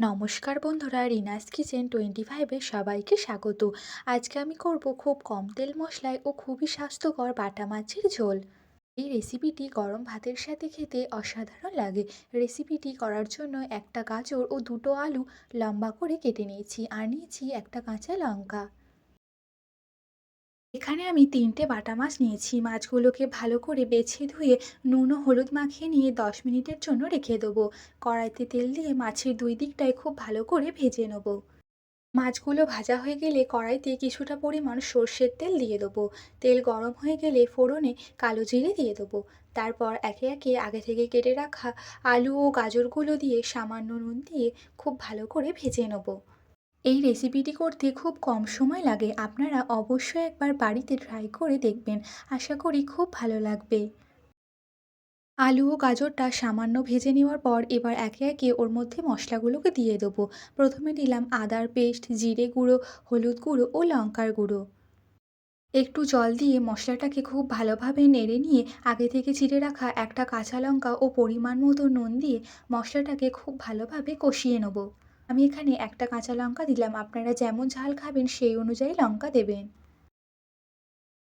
নমস্কার বন্ধুরা, Rina's kitchen twenty ফাইভে সবাইকে স্বাগত। আজকে আমি করব খুব কম তেল মশলায় ও খুবই স্বাস্থ্যকর বাটা মাছের ঝোল। এই রেসিপিটি গরম ভাতের সাথে খেতে অসাধারণ লাগে। রেসিপিটি করার জন্য একটা গাজর ও দুটো আলু লম্বা করে কেটে নিয়েছি। আর নিয়েছি একটা কাঁচা লঙ্কা। এখানে আমি তিনটে বাটা মাছ নিয়েছি। মাছগুলোকে ভালো করে বেছে ধুয়ে নুন ও হলুদ মাখিয়ে নিয়ে দশ মিনিটের জন্য রেখে দেবো। কড়াইতে তেল দিয়ে মাছের দুই দিকটায় খুব ভালো করে ভেজে নেব। মাছগুলো ভাজা হয়ে গেলে কড়াইতে কিছুটা পরিমাণ সর্ষের তেল দিয়ে দেবো। তেল গরম হয়ে গেলে ফোড়নে কালো জিরে দিয়ে দেবো। তারপর একে একে আগে থেকে কেটে রাখা আলু ও গাজরগুলো দিয়ে সামান্য নুন দিয়ে খুব ভালো করে ভেজে নেব। এই রেসিপিটি করতে খুব কম সময় লাগে। আপনারা অবশ্যই একবার বাড়িতে ট্রাই করে দেখবেন। আশা করি খুব ভালো লাগবে। আলু ও গাজরটা সামান্য ভেজে নেওয়ার পর এবার একে একে ওর মধ্যে মশলাগুলোকে দিয়ে দেবো। প্রথমে দিলাম আদার পেস্ট, জিরে গুঁড়ো, হলুদ গুঁড়ো ও লঙ্কার গুঁড়ো। একটু জল দিয়ে মশলাটাকে খুব ভালোভাবে নেড়ে নিয়ে আগে থেকে চিড়ে রাখা একটা কাঁচা লঙ্কা ও পরিমাণ মতো নুন দিয়ে মশলাটাকে খুব ভালোভাবে কষিয়ে নেব। আমি এখানে একটা কাঁচা লঙ্কা দিলাম। আপনারা যেমন ঝাল খাবেন, সেই অনুযায়ী লঙ্কা দেবেন।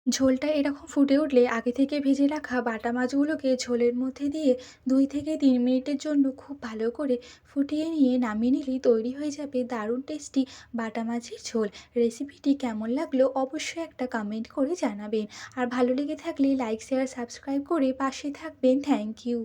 ঝোলটা এরকম ফুটে উঠলে আগে থেকে ভেজে রাখা বাটা মাছগুলোকে ঝোলের মধ্যে দিয়ে দুই থেকে তিন মিনিটের জন্য খুব ভালো করে ফুটিয়ে নিয়ে নামিয়ে নিলেই তৈরি হয়ে যাবে দারুণ টেস্টি বাটা মাছের ঝোল। রেসিপিটি কেমন লাগল অবশ্যই একটা কমেন্ট করে জানাবেন। আর ভালো লেগে থাকলে লাইক, শেয়ার, সাবস্ক্রাইব করে পাশে থাকবেন। Thank you.